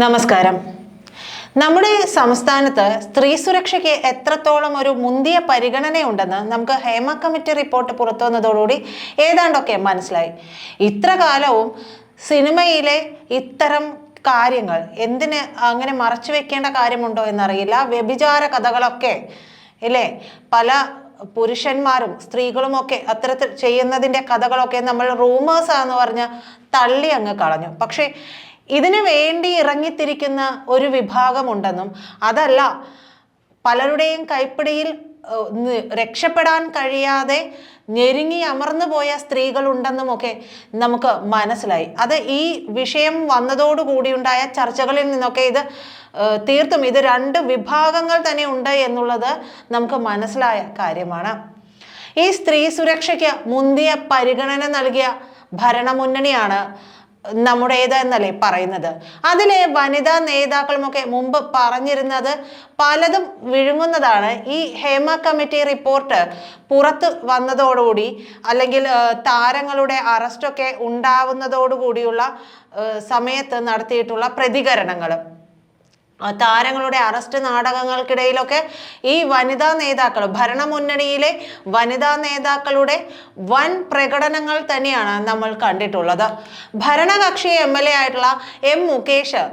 നമസ്കാരം. നമ്മുടെ സംസ്ഥാനത്ത് സ്ത്രീ സുരക്ഷയ്ക്ക് എത്രത്തോളം ഒരു മുന്തിയ പരിഗണനയുണ്ടെന്ന് നമുക്ക് ഹേമ കമ്മിറ്റി റിപ്പോർട്ട് പുറത്തു വന്നതോടുകൂടി ഏതാണ്ടൊക്കെ മനസ്സിലായി. ഇത്ര കാലവും സിനിമയിലെ ഇത്തരം കാര്യങ്ങൾ എന്തിന് അങ്ങനെ മറച്ചു വെക്കേണ്ട കാര്യമുണ്ടോ എന്നറിയില്ല. വ്യഭിചാര കഥകളൊക്കെ ഇല്ലേ? പല പുരുഷന്മാരും സ്ത്രീകളും ഒക്കെ അത്തരത്തിൽ ചെയ്യുന്നതിന്റെ കഥകളൊക്കെ നമ്മൾ റൂമേഴ്സ് ആണെന്ന് പറഞ്ഞ് തള്ളി അങ്ങ് കളഞ്ഞു. പക്ഷേ ഇതിനു വേണ്ടി ഇറങ്ങിത്തിരിക്കുന്ന ഒരു വിഭാഗമുണ്ടെന്നും അതല്ല പലരുടെയും കൈപ്പിടിയിൽ രക്ഷപ്പെടാൻ കഴിയാതെ ഞെരുങ്ങി അമർന്നു പോയ സ്ത്രീകളുണ്ടെന്നും ഒക്കെ നമുക്ക് മനസ്സിലായി. അത് ഈ വിഷയം വന്നതോടുകൂടിയുണ്ടായ ചർച്ചകളിൽ നിന്നൊക്കെ ഇത് തീർത്തും ഇത് രണ്ട് വിഭാഗങ്ങൾ തന്നെ ഉണ്ട് എന്നുള്ളത് നമുക്ക് മനസ്സിലായ കാര്യമാണ്. ഈ സ്ത്രീ സുരക്ഷയ്ക്ക് മുന്തിയ പരിഗണന നൽകിയ ഭരണമുന്നണിയാണ് നമ്മുടേത് എന്നല്ലേ പറയുന്നത്. അതിലെ വനിതാ നേതാക്കളുമൊക്കെ മുമ്പ് പറഞ്ഞിരുന്നത് പലതും വിഴുങ്ങുന്നതാണ്. ഈ ഹേമ കമ്മിറ്റി റിപ്പോർട്ട് പുറത്ത് വന്നതോടുകൂടി അല്ലെങ്കിൽ താരങ്ങളുടെ അറസ്റ്റൊക്കെ ഉണ്ടാവുന്നതോടുകൂടിയുള്ള സമയത്ത് നടത്തിയിട്ടുള്ള പ്രതികരണങ്ങൾ താരങ്ങളുടെ അറസ്റ്റ് നാടകങ്ങൾക്കിടയിലൊക്കെ ഈ വനിതാ നേതാക്കൾ ഭരണമുന്നണിയിലെ വനിതാ നേതാക്കളുടെ വൻ പ്രകടനങ്ങൾ തന്നെയാണ് നമ്മൾ കണ്ടിട്ടുള്ളത്. ഭരണകക്ഷി എം എൽ എ ആയിട്ടുള്ള എം മുകേഷ്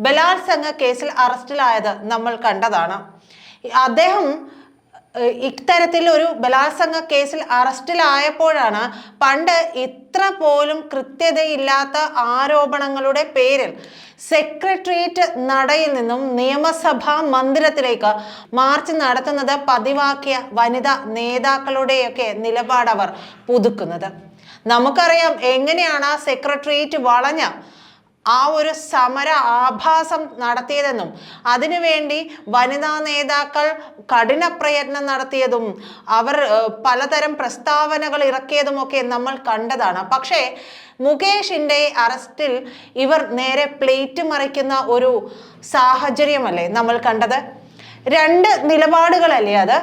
ബലാത്സംഗ കേസിൽ അറസ്റ്റിലായത് നമ്മൾ കണ്ടതാണ്. അദ്ദേഹം ഇത്തരത്തിൽ ഒരു ബലാത്സംഗ കേസിൽ അറസ്റ്റിലായപ്പോഴാണ് പണ്ട് ഇത്ര പോലും കൃത്യതയില്ലാത്ത ആരോപണങ്ങളുടെ പേരിൽ സെക്രട്ടേറിയറ്റ് നടയിൽ നിന്നും നിയമസഭാ മന്ദിരത്തിലേക്ക് മാർച്ച് നടത്തുന്നത് പതിവാക്കിയ വനിതാ നേതാക്കളുടെയൊക്കെ നിലപാടവർ പുതുക്കുന്നത്. നമുക്കറിയാം എങ്ങനെയാണ് സെക്രട്ടേറിയറ്റ് വളഞ്ഞ ആ ഒരു സമര ആഭാസം നടത്തിയതെന്നും അതിനുവേണ്ടി വനിതാ നേതാക്കൾ കഠിന പ്രയത്നം നടത്തിയതും അവർ പലതരം പ്രസ്താവനകൾ ഇറക്കിയതുമൊക്കെ നമ്മൾ കണ്ടതാണ്. പക്ഷേ മുകേഷിന്റെ അറസ്റ്റിൽ ഇവർ നേരെ പ്ലേറ്റ് മറിക്കുന്ന ഒരു സാഹചര്യമല്ലേ നമ്മൾ കണ്ടത്? രണ്ട് നിലപാടുകളല്ലേ അത്?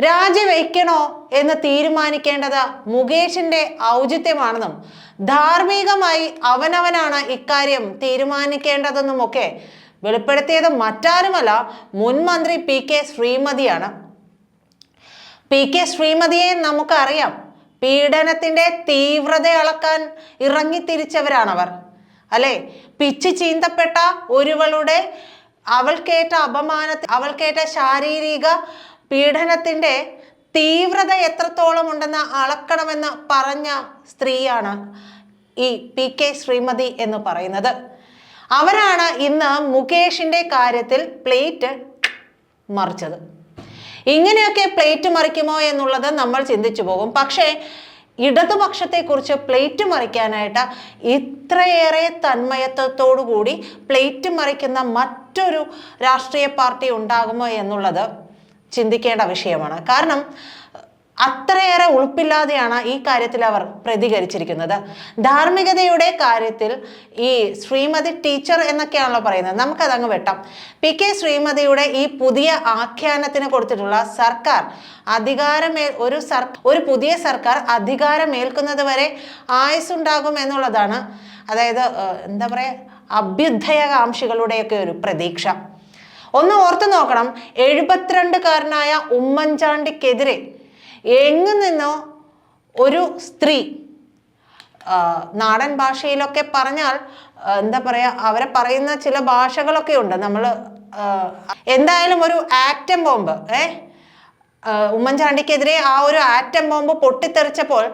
രാജിവെക്കണോ എന്ന് തീരുമാനിക്കേണ്ടത് മുകേഷിന്റെ ഔചിത്യമാണെന്നും ധാർമ്മികമായി അവനവനാണ് ഇക്കാര്യം തീരുമാനിക്കേണ്ടതെന്നുമൊക്കെ വെളിപ്പെടുത്തിയത് മറ്റാരുമല്ല മുൻമന്ത്രി പി കെ ശ്രീമതിയാണ്. പി കെ ശ്രീമതിയെ നമുക്കറിയാം. പീഡനത്തിന്റെ തീവ്രത അളക്കാൻ ഇറങ്ങിത്തിരിച്ചവരാണവർ അല്ലെ? പിച്ച് ചീന്തപ്പെട്ട ഒരുവളുടെ അവൾക്കേറ്റ അപമാന അവൾക്കേറ്റ ശാരീരിക പീഡനത്തിന്റെ തീവ്രത എത്രത്തോളം ഉണ്ടെന്ന് അളക്കണമെന്ന് പറഞ്ഞ സ്ത്രീയാണ് ഈ പി കെ ശ്രീമതി എന്ന് പറയുന്നത്. അവരാണ് ഇന്ന് മുകേഷിന്റെ കാര്യത്തിൽ പ്ലേറ്റ് മറിച്ചത്. ഇങ്ങനെയൊക്കെ പ്ലേറ്റ് മറിക്കുമോ എന്നുള്ളത് നമ്മൾ ചിന്തിച്ചു പോകും. പക്ഷേ ഇടതുപക്ഷത്തെക്കുറിച്ച് പ്ലേറ്റ് മറിക്കാനായിട്ട് ഇത്രയേറെ തന്മയത്വത്തോടു കൂടി പ്ലേറ്റ് മറിക്കുന്ന മറ്റൊരു രാഷ്ട്രീയ പാർട്ടി ഉണ്ടാകുമോ എന്നുള്ളത് ചിന്തിക്കേണ്ട വിഷയമാണ്. കാരണം അത്രയേറെ ഉൾപ്പില്ലാതെയാണ് ഈ കാര്യത്തിൽ അവർ പ്രതികരിച്ചിരിക്കുന്നത്. ധാർമ്മികതയുടെ കാര്യത്തിൽ ഈ ശ്രീമതി ടീച്ചർ എന്നൊക്കെയാണല്ലോ പറയുന്നത്. നമുക്കതങ്ങ് വെട്ടാം. പി കെ ശ്രീമതിയുടെ ഈ പുതിയ ആഖ്യാനത്തിന് കൊടുത്തിട്ടുള്ള സർക്കാർ അധികാരമേ ഒരു സർ ഒരു പുതിയ സർക്കാർ അധികാരമേൽക്കുന്നത് വരെ ആയുസ്സുണ്ടാകും എന്നുള്ളതാണ് അതായത് എന്താ പറയുക അഭ്യുദ്ധയകാംക്ഷികളുടെയൊക്കെ ഒരു പ്രതീക്ഷ. ഒന്ന് ഓർത്തു നോക്കണം. എഴുപത്തിരണ്ടുകാരനായ ഉമ്മൻചാണ്ടിക്കെതിരെ എങ്ങു നിന്നോ ഒരു സ്ത്രീ നാടൻ ഭാഷയിലൊക്കെ പറഞ്ഞാൽ എന്താ പറയുക അവരെ പറയുന്ന ചില ഭാഷകളൊക്കെ ഉണ്ട്. നമ്മൾ എന്തായാലും ഒരു ആറ്റം ബോംബ് ഏ? ഉമ്മൻചാണ്ടിക്കെതിരെ ആ ഒരു ആറ്റം ബോംബ് പൊട്ടിത്തെറിച്ചപ്പോൾ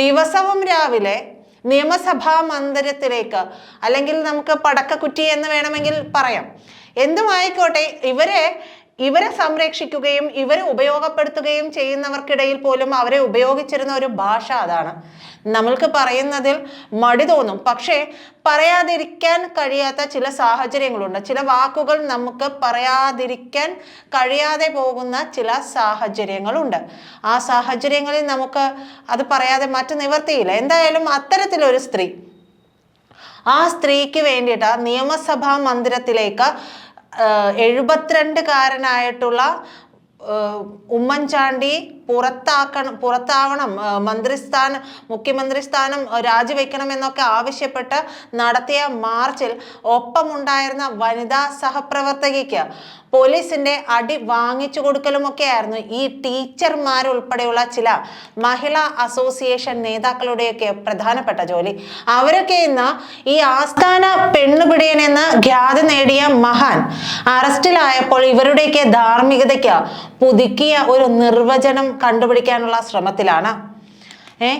ദിവസവും രാവിലെ നിയമസഭാ മന്ദിരത്തിലേക്ക് അല്ലെങ്കിൽ നമുക്ക് പടക്കക്കുറ്റി എന്ന് വേണമെങ്കിൽ പറയാം എന്തുമായിക്കോട്ടെ ഇവരെ ഇവരെ സംരക്ഷിക്കുകയും ഇവരെ ഉപയോഗപ്പെടുത്തുകയും ചെയ്യുന്നവർക്കിടയിൽ പോലും അവരെ ഉപയോഗിച്ചിരുന്ന ഒരു ഭാഷ അതാണ്. നമ്മൾക്ക് പറയുന്നതിൽ മടി തോന്നും. പക്ഷേ പറയാതിരിക്കാൻ കഴിയാത്ത ചില സാഹചര്യങ്ങളുണ്ട്. ചില വാക്കുകൾ നമുക്ക് പറയാതിരിക്കാൻ കഴിയാതെ പോകുന്ന ചില സാഹചര്യങ്ങളുണ്ട്. ആ സാഹചര്യങ്ങളിൽ നമുക്ക് അത് പറയാതെ മറ്റു നിവർത്തിയില്ല. എന്തായാലും അത്തരത്തിലൊരു സ്ത്രീ ആ സ്ത്രീക്ക് വേണ്ടിയിട്ട് നിയമസഭാ മന്ദിരത്തിലേക്ക് എഴുപത്തിരണ്ട് കാരനായിട്ടുള്ള ഉമ്മൻചാണ്ടി പുറത്താക്കണം പുറത്താവണം മന്ത്രിസ്ഥാനം മുഖ്യമന്ത്രി സ്ഥാനം രാജിവെക്കണം എന്നൊക്കെ ആവശ്യപ്പെട്ട് നടത്തിയ മാർച്ചിൽ ഒപ്പമുണ്ടായിരുന്ന വനിതാ സഹപ്രവർത്തകയ്ക്ക് പോലീസിന്റെ അടി വാങ്ങിച്ചു കൊടുക്കലുമൊക്കെ ആയിരുന്നു ഈ ടീച്ചർമാരുൾപ്പെടെയുള്ള ചില മഹിളാ അസോസിയേഷൻ നേതാക്കളുടെയൊക്കെ പ്രധാനപ്പെട്ട ജോലി. അവരൊക്കെ ഇന്ന് ഈ ആസ്ഥാന പെണ്ണുപിടിയൻ എന്ന് ഖ്യാതി നേടിയ മഹാൻ അറസ്റ്റിലായപ്പോൾ ഇവരുടെയൊക്കെ ധാർമ്മികതയ്ക്ക് പുതുക്കിയ ഒരു നിർവചനം കണ്ടുപിടിക്കാനുള്ള ശ്രമത്തിലാണ്. ഏ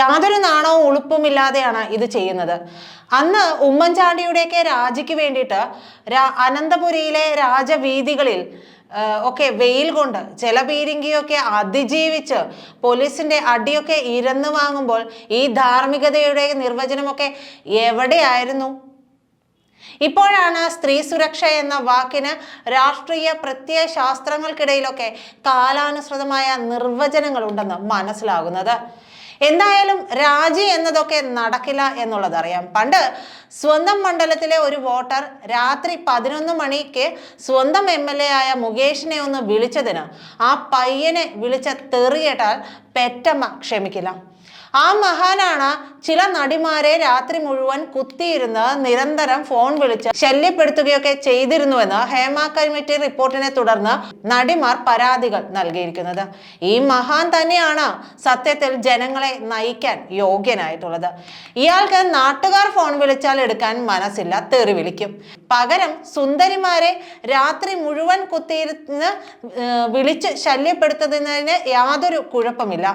യാതൊരു നാണവും ഉളുപ്പുമില്ലാതെയാണ് ഇത് ചെയ്യുന്നത്. അന്ന് ഉമ്മൻചാണ്ടിയുടെയൊക്കെ രാജിക്ക് വേണ്ടിയിട്ട് രാ അനന്തപുരിയിലെ രാജവീതികളിൽ ഒക്കെ വെയിൽ കൊണ്ട് ചില പീരിങ്കിയൊക്കെ അതിജീവിച്ച് പോലീസിന്റെ അടിയൊക്കെ ഇരന്നു വാങ്ങുമ്പോൾ ഈ ധാർമ്മികതയുടെ നിർവചനമൊക്കെ എവിടെയായിരുന്നു? ഇപ്പോഴാണ് സ്ത്രീ സുരക്ഷ എന്ന വാക്കിന് രാഷ്ട്രീയ പ്രത്യയ ശാസ്ത്രങ്ങൾക്കിടയിലൊക്കെ കാലാനുസൃതമായ നിർവചനങ്ങൾ ഉണ്ടെന്ന് മനസ്സിലാകുന്നത്. എന്തായാലും രാജി എന്നതൊക്കെ നടക്കില്ല എന്നുള്ളതറിയാം. പണ്ട് സ്വന്തം മണ്ഡലത്തിലെ ഒരു വോട്ടർ രാത്രി പതിനൊന്ന് മണിക്ക് സ്വന്തം എം എൽ എ ആയ മുകേഷിനെ ഒന്ന് വിളിച്ചതിന് ആ പയ്യനെ വിളിച്ച തെറിയേട്ടാൽ പെറ്റമ്മ ക്ഷമിക്കില്ല. ആ മഹാനാണ് ചില നടിമാരെ രാത്രി മുഴുവൻ കുത്തിയിരുന്ന് നിരന്തരം ഫോൺ വിളിച്ച് ശല്യപ്പെടുത്തുകയൊക്കെ ചെയ്തിരുന്നുവെന്ന് ഹേമ കമ്മിറ്റി റിപ്പോർട്ടിനെ തുടർന്ന് നടിമാർ പരാതികൾ നൽകിയിരിക്കുന്നത്. ഈ മഹാൻ തന്നെയാണ് സത്യത്തിൽ ജനങ്ങളെ നയിക്കാൻ യോഗ്യനായിട്ടുള്ളത്. ഇയാൾക്ക് നാട്ടുകാർ ഫോൺ വിളിച്ചാൽ എടുക്കാൻ മനസ്സില്ല തെറി വിളിക്കും. പകരം സുന്ദരിമാരെ രാത്രി മുഴുവൻ കുത്തിയിരുന്ന് വിളിച്ച് ശല്യപ്പെടുത്തുന്നതിന് യാതൊരു കുഴപ്പമില്ല.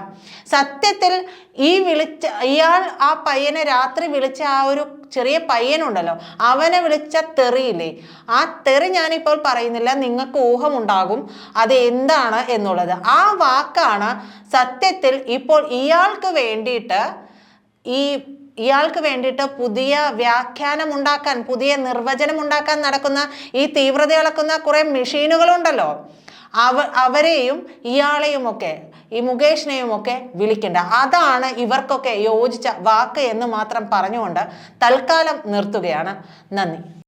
സത്യത്തിൽ ഈ വിളിച്ച ഇയാൾ ആ പയ്യനെ രാത്രി വിളിച്ച ആ ഒരു ചെറിയ പയ്യനുണ്ടല്ലോ അവനെ വിളിച്ച തെറിയില്ലേ? ആ തെറി ഞാനിപ്പോൾ പറയുന്നില്ല നിങ്ങൾക്ക് ഊഹമുണ്ടാകും അത് എന്താണ് എന്നുള്ളത്. ആ വാക്കാണ് സത്യത്തിൽ ഇപ്പോൾ ഇയാൾക്ക് വേണ്ടിയിട്ട് ഈ ഇയാൾക്ക് വേണ്ടിയിട്ട് പുതിയ വ്യാഖ്യാനം ഉണ്ടാക്കാൻ പുതിയ നിർവചനം ഉണ്ടാക്കാൻ നടക്കുന്ന ഈ തീവ്രത അളക്കുന്ന കുറെ മെഷീനുകളുണ്ടല്ലോ. അവ അവരെയും ഇയാളെയും ഒക്കെ ഈ മുകേഷിനെയും ഒക്കെ വിളിക്കേണ്ട. അതാണ് ഇവർക്കൊക്കെ യോജിച്ച വാക്ക് എന്ന് മാത്രം പറഞ്ഞുകൊണ്ട് തൽക്കാലം നിർത്തുകയാണ്. നന്ദി.